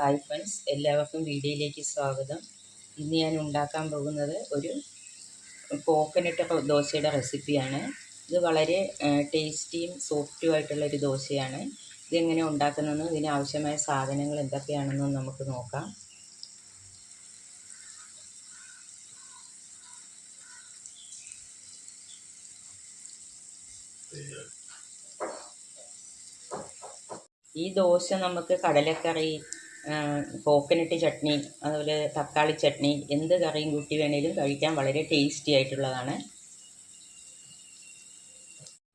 Hi friends എല്ലാവർക്കും വീഡിയോയിലേക്ക് സ്വാഗതം. ഇന്ന് ഞാൻ ഉണ്ടാക്കാൻ പോകുന്നത് ഒരു കോക്കനട്ട് ദോശയുടെ റെസിപ്പിയാണ് ഇത് വളരെ ടേസ്റ്റിയും സോഫ്റ്റും ആയിട്ടുള്ള ഒരു ദോശയാണ്. ഇതെങ്ങനെ ഉണ്ടാക്കുന്നതെന്ന് ഇതിന് ആവശ്യമായ സാധനങ്ങൾ എന്തൊക്കെയാണെന്ന് നമുക്ക് നോക്കാം. ഈ ദോശ നമുക്ക് കടലക്കറി കോക്കനട്ട് ചട്നി അതുപോലെ തക്കാളി ചട്നി എന്ത് കറിയും കൂട്ടി വേണേലും കഴിക്കാൻ വളരെ ടേസ്റ്റി ആയിട്ടുള്ളതാണ്.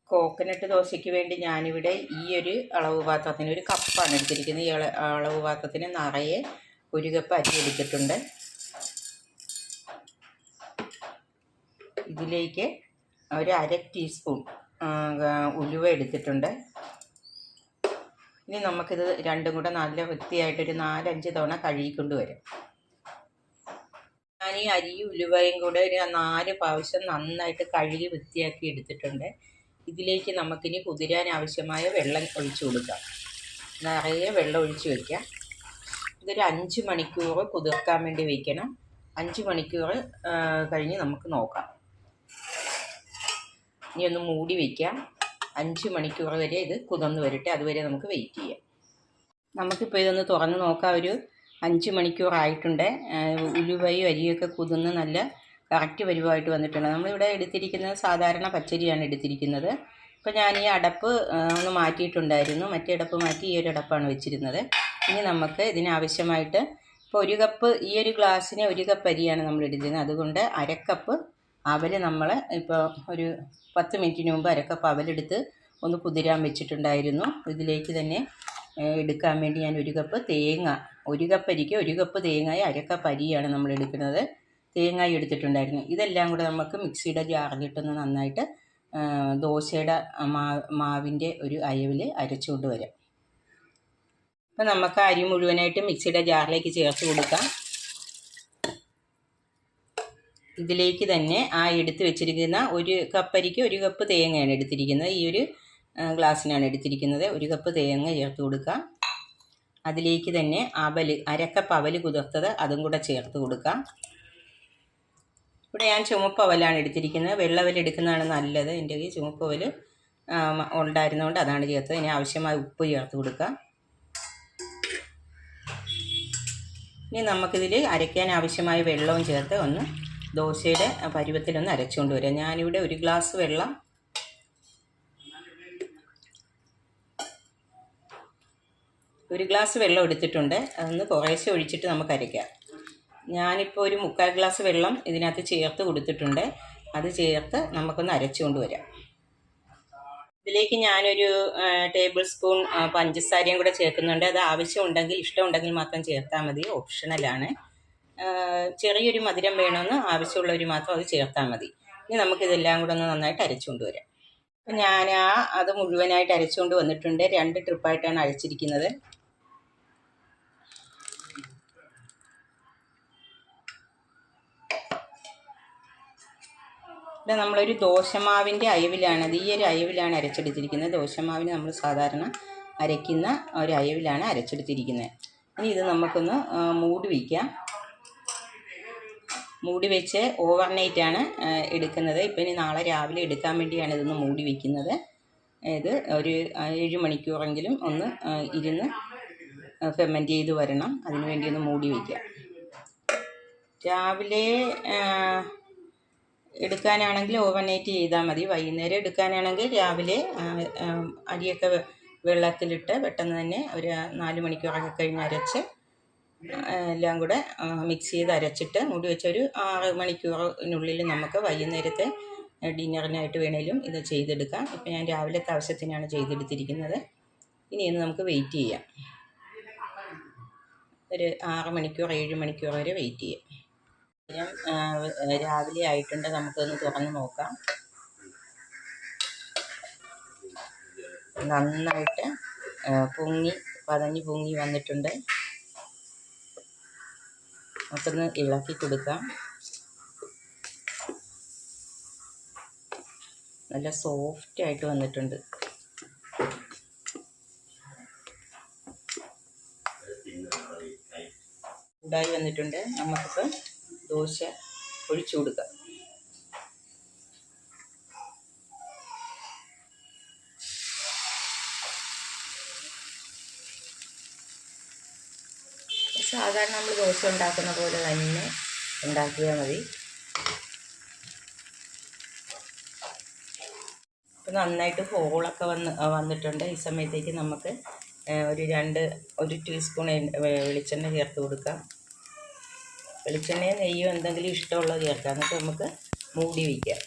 കോക്കനട്ട് ദോശയ്ക്ക് വേണ്ടി ഞാനിവിടെ ഈ ഒരു അളവ് പാത്രത്തിന് ഒരു കപ്പാണ് എടുത്തിരിക്കുന്നത്. ഈ അള- അളവ് പാത്രത്തിന് നിറയെ ഒരു കപ്പ് അരി എടുത്തിട്ടുണ്ട്. ഇതിലേക്ക് ഒരു അര ടീസ്പൂൺ ഉലുവ എടുത്തിട്ടുണ്ട്. ഇനി നമുക്കിത് രണ്ടും കൂടെ നല്ല വൃത്തിയായിട്ടൊരു നാലഞ്ച് തവണ കഴുകിക്കൊണ്ട് വരും. ഞാൻ ഈ അരിയും ഉലുവയും കൂടെ ഒരു നാല് പ്രാവശ്യം നന്നായിട്ട് കഴുകി വൃത്തിയാക്കി എടുത്തിട്ടുണ്ട്. ഇതിലേക്ക് നമുക്കിനി കുതിരാൻ ആവശ്യമായ വെള്ളം ഒഴിച്ചു കൊടുക്കാം. നിറയെ വെള്ളം ഒഴിച്ചു വയ്ക്കാം ഇതൊരു അഞ്ച് മണിക്കൂർ കുതിർക്കാൻ വേണ്ടി വയ്ക്കണം അഞ്ച് മണിക്കൂർ കഴിഞ്ഞ് നമുക്ക് നോക്കാം. ഇനി ഒന്ന് മൂടി വയ്ക്കാം അഞ്ച് മണിക്കൂർ വരെ ഇത് കുതിർന്ന് വരട്ടെ. അതുവരെ നമുക്ക് വെയിറ്റ് ചെയ്യാം. നമുക്കിപ്പോൾ ഇതൊന്ന് തുറന്ന് നോക്കാം. ഒരു അഞ്ച് മണിക്കൂറായിട്ടുണ്ട് ആയിട്ടുണ്ട്. ഉലുവയും അരിയൊക്കെ കുതിർന്ന് നല്ല കറക്റ്റ് പരുവമായിട്ട് വന്നിട്ടുണ്ട്. നമ്മളിവിടെ എടുത്തിരിക്കുന്നത് സാധാരണ പച്ചരിയാണ് എടുത്തിരിക്കുന്നത്. ഇപ്പോൾ ഞാൻ ഈ അടപ്പ് ഒന്ന് മാറ്റിയിട്ടുണ്ടായിരുന്നു. മറ്റേ അടപ്പ് മാറ്റി ഈ ഒരു അടപ്പാണ് വെച്ചിരുന്നത്. ഇനി നമുക്ക് ഇതിനാവശ്യമായിട്ട് ഇപ്പോൾ ഒരു കപ്പ് ഈ ഒരു ഗ്ലാസ്സിന് ഒരു കപ്പ് അരിയാണ് നമ്മൾ എടുത്തിരുന്നത്. അതുകൊണ്ട് അരക്കപ്പ് അവൽ നമ്മൾ ഇപ്പോൾ ഒരു പത്ത് മിനിറ്റിന് മുമ്പ് അരക്കപ്പ് അവലെടുത്ത് ഒന്ന് കുതിരാൻ വെച്ചിട്ടുണ്ടായിരുന്നു. ഇതിലേക്ക് തന്നെ എടുക്കാൻ വേണ്ടി ഞാൻ ഒരു കപ്പ് തേങ്ങ ഒരു കപ്പ് അരിക്ക് ഒരു കപ്പ് തേങ്ങായി അരക്കപ്പ് അരിയാണ് നമ്മൾ എടുക്കുന്നത്. തേങ്ങായി എടുത്തിട്ടുണ്ടായിരുന്നു. ഇതെല്ലാം കൂടെ നമുക്ക് മിക്സിയുടെ ജാറിലിട്ടൊന്ന് നന്നായിട്ട് ദോശയുടെ മാവിന്റെ ഒരു അയവിൽ അരച്ചുകൊണ്ട് വരാം അപ്പം നമുക്ക് അരി മുഴുവനായിട്ട് മിക്സിയുടെ ജാറിലേക്ക് ചേർത്ത് കൊടുക്കാം. ഇതിലേക്ക് തന്നെ ആ എടുത്ത് വെച്ചിരിക്കുന്ന ഒരു കപ്പരിക്ക് ഒരു കപ്പ് തേങ്ങയാണ് എടുത്തിരിക്കുന്നത്. ഈ ഒരു ഗ്ലാസ്സിനാണ് എടുത്തിരിക്കുന്നത്. ഒരു കപ്പ് തേങ്ങ ചേർത്ത് കൊടുക്കുക അതിലേക്ക് തന്നെ അവൽ അരക്കപ്പ് അവൽ കുതിർത്തത് അതും കൂടെ ചേർത്ത് കൊടുക്കാം. ഇവിടെ ഞാൻ ചുമപ്പ് അവലാണ് എടുത്തിരിക്കുന്നത്. വെള്ളവൽ എടുക്കുന്നതാണ് നല്ലത്. എന്റെ കയ്യിൽ ചുമപ്പ് അവൽ ഉണ്ടായിരുന്നതുകൊണ്ട് അതാണ് ചേർത്തത്. ഇനി ആവശ്യമായ ഉപ്പ് ചേർത്ത് കൊടുക്കാം. ഇനി നമുക്കിതിൽ അരയ്ക്കാൻ ആവശ്യമായ വെള്ളവും ചേർത്ത് ഒന്ന് ദോശയുടെ പരുവത്തിലൊന്ന് അരച്ചുകൊണ്ട് വരാം. ഞാനിവിടെ ഒരു ഗ്ലാസ് വെള്ളം ഒരു ഗ്ലാസ് വെള്ളം എടുത്തിട്ടുണ്ട്. അതൊന്ന് കുറേശ്ശെ ഒഴിച്ചിട്ട് നമുക്ക് അരയ്ക്കാം. ഞാനിപ്പോൾ ഒരു മുക്കാൽ ഗ്ലാസ് വെള്ളം ഇതിനകത്ത് ചേർത്ത് കൊടുത്തിട്ടുണ്ട്. അത് ചേർത്ത് നമുക്കൊന്ന് അരച്ചുകൊണ്ട് വരാം. ഇതിലേക്ക് ഞാനൊരു ടേബിൾ സ്പൂൺ പഞ്ചസാരയും കൂടെ ചേർക്കുന്നുണ്ട്. അത് ആവശ്യമുണ്ടെങ്കിൽ ഇഷ്ടമുണ്ടെങ്കിൽ മാത്രം ചേർത്താൽ മതി. ഓപ്ഷണലാണ്. ചെറിയൊരു മധുരം വേണമെന്ന് ആവശ്യമുള്ളവർ മാത്രം അത് ചേർത്താൽ മതി. ഇനി നമുക്കിതെല്ലാം കൂടെ ഒന്ന് നന്നായിട്ട് അരച്ചുകൊണ്ട് വരാം അപ്പം ഞാൻ ആ അത് മുഴുവനായിട്ട് അരച്ചുകൊണ്ട് വന്നിട്ടുണ്ട്. രണ്ട് ട്രിപ്പായിട്ടാണ് അരച്ചിരിക്കുന്നത്. ഇവിടെ നമ്മളൊരു ദോശമാവിന്റെ അയവിലാണ്. ഈ ഒരു അയവിലാണ് അരച്ചെടുത്തിരിക്കുന്നത്. ദോശമാവിന് നമ്മൾ സാധാരണ അരയ്ക്കുന്ന ഒരു അയവിലാണ് അരച്ചെടുത്തിരിക്കുന്നത്. ഇനി ഇത് നമുക്കൊന്ന് മൂടി വയ്ക്കാം മൂടി വെച്ച് ഓവർ നൈറ്റാണ് എടുക്കുന്നത്. ഇപ്പം ഇനി നാളെ രാവിലെ എടുക്കാൻ വേണ്ടിയാണ് ഇതൊന്ന് മൂടി വെക്കുന്നത്. ഇത് ഒരു ഏഴ് മണിക്കൂറെങ്കിലും ഒന്ന് ഇരുന്ന് ഫെർമെന്റ് ചെയ്ത് വരണം. അതിന് വേണ്ടി ഒന്ന് മൂടി വയ്ക്കാം രാവിലെ എടുക്കാനാണെങ്കിൽ ഓവർ നൈറ്റ് ചെയ്താൽ മതി. വൈകുന്നേരം എടുക്കാനാണെങ്കിൽ രാവിലെ അരിയൊക്കെ വെള്ളത്തിലിട്ട് പെട്ടെന്ന് തന്നെ ഒരു നാല് മണിക്കൂറൊക്കെ കഴിഞ്ഞ് അരച്ച് എല്ലാം കൂടെ മിക്സ് ചെയ്ത് അരച്ചിട്ട് മൂടി വെച്ചൊരു ആറ് മണിക്കൂറിനുള്ളിൽ നമുക്ക് വൈകുന്നേരത്തെ ഡിന്നറിനായിട്ട് വേണേലും ഇത് ചെയ്തെടുക്കാം. ഇപ്പം ഞാൻ രാവിലത്തെ ആവശ്യത്തിനാണ് ചെയ്തെടുത്തിരിക്കുന്നത്. ഇനി ഇന്ന് നമുക്ക് വെയിറ്റ് ചെയ്യാം. ഒരു ആറ് മണിക്കൂർ ഏഴ് മണിക്കൂർ വരെ വെയിറ്റ് ചെയ്യാം. ഞാൻ രാവിലെ ആയിട്ടുണ്ട് നമുക്കൊന്ന് തുറന്ന് നോക്കാം. നന്നായിട്ട് പൊങ്ങി പതഞ്ഞ് പൊങ്ങി വന്നിട്ടുണ്ട്. നമുക്കൊന്ന് ഇളക്കി കൊടുക്കാം. നല്ല സോഫ്റ്റ് ആയിട്ട് വന്നിട്ടുണ്ട്. ചൂടായി വന്നിട്ടുണ്ട്. നമുക്കിപ്പോൾ ദോശ ഒഴിച്ചു കൊടുക്കാം. സാധാരണ നമ്മൾ ദോശ ഉണ്ടാക്കുന്ന പോലെ തന്നെ ഉണ്ടാക്കിയാൽ മതി. ഇപ്പം നന്നായിട്ട് ഹോളൊക്കെ വന്ന് വന്നിട്ടുണ്ട്. ഈ സമയത്തേക്ക് നമുക്ക് ഒരു രണ്ട് ഒരു ടീസ്പൂൺ വെളിച്ചെണ്ണ ചേർത്ത് കൊടുക്കാം. വെളിച്ചെണ്ണയോ നെയ്യോ എന്തെങ്കിലും ഇഷ്ടമുള്ളത് ചേർക്കാം. എന്നിട്ട് നമുക്ക് മൂടി വയ്ക്കാം.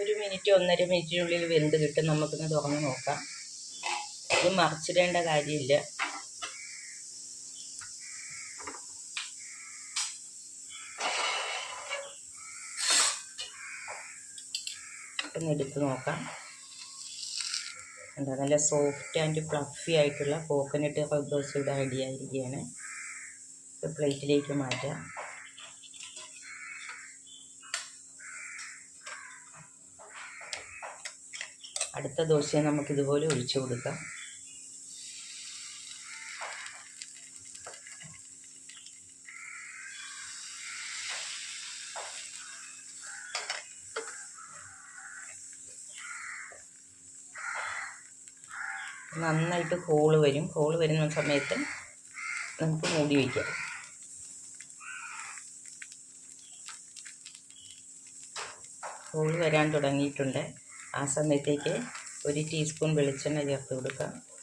ഒരു മിനിറ്റ് ഒന്നര മിനിറ്റിനുള്ളിൽ വെന്ത് കിട്ടും. നമുക്കൊന്ന് തുറന്ന് നോക്കാം. ഇത് മറിച്ചിടേണ്ട കാര്യമില്ല. ഒന്ന് എടുത്ത് നോക്കാം. എന്താ നല്ല സോഫ്റ്റ് ആൻഡ് ഫ്ലഫി ആയിട്ടുള്ള കോക്കനട്ട് ദോശ ഇവിടെ റെഡി ആയിരിക്കുകയാണ്. പ്ലേറ്റിലേക്ക് മാറ്റാം. അടുത്ത ദോശയെ നമുക്കിതുപോലെ ഒഴിച്ചു കൊടുക്കാം. നന്നായിട്ട് ഹോൾ വരും. ഹോൾ വരുന്ന സമയത്ത് നമുക്ക് മൂടി വയ്ക്കാം. ഹോൾ വരാൻ തുടങ്ങിയിട്ടുണ്ട്. ആ സമയത്തേക്ക് ഒരു ടീസ്പൂൺ വെളിച്ചെണ്ണ ചേർത്ത് കൊടുക്കാം.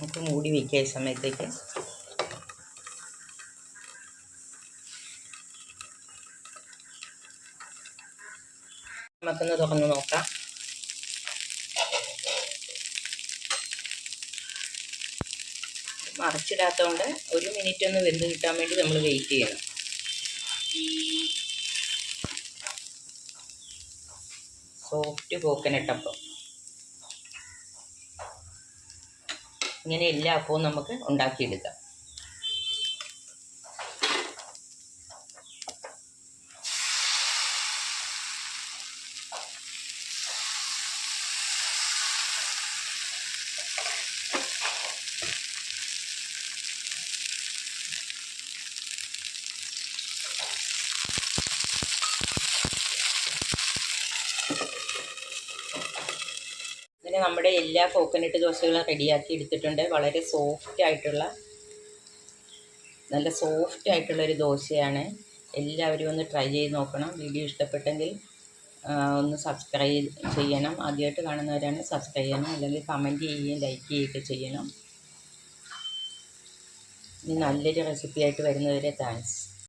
നമുക്ക് മൂടി വയ്ക്കാം ഈ സമയത്തേക്ക്. നമുക്കൊന്ന് തുറന്ന് നോക്കാം. മറിച്ചിടാത്തതുകൊണ്ട് ഒരു മിനിറ്റ് ഒന്ന് വെന്ത് കിട്ടാൻ വേണ്ടി നമ്മൾ വെയിറ്റ് ചെയ്യണം. സോഫ്റ്റ് കോക്കനട്ട് അപ്പം. ഇങ്ങനെ എല്ലാ അപ്പവും നമുക്ക് ഉണ്ടാക്കിയെടുക്കാം. അങ്ങനെ നമ്മുടെ എല്ലാ കോക്കനട്ട് ദോശകളും റെഡിയാക്കി എടുത്തിട്ടുണ്ട്. വളരെ സോഫ്റ്റ് ആയിട്ടുള്ള നല്ല സോഫ്റ്റ് ആയിട്ടുള്ളൊരു ദോശയാണ്. എല്ലാവരും ഒന്ന് ട്രൈ ചെയ്ത് നോക്കണം. വീഡിയോ ഇഷ്ടപ്പെട്ടെങ്കിൽ ഒന്ന് സബ്സ്ക്രൈബ് ചെയ്യണം. ആദ്യമായിട്ട് കാണുന്നവരാണ് സബ്സ്ക്രൈബ് ചെയ്യണം. അല്ലെങ്കിൽ കമന്റ് ചെയ്യുകയും ലൈക്ക് ചെയ്യുകയൊക്കെ ചെയ്യണം. ഇനി നല്ലൊരു റെസിപ്പിയായിട്ട് വരുന്നവരെ താങ്ക്സ്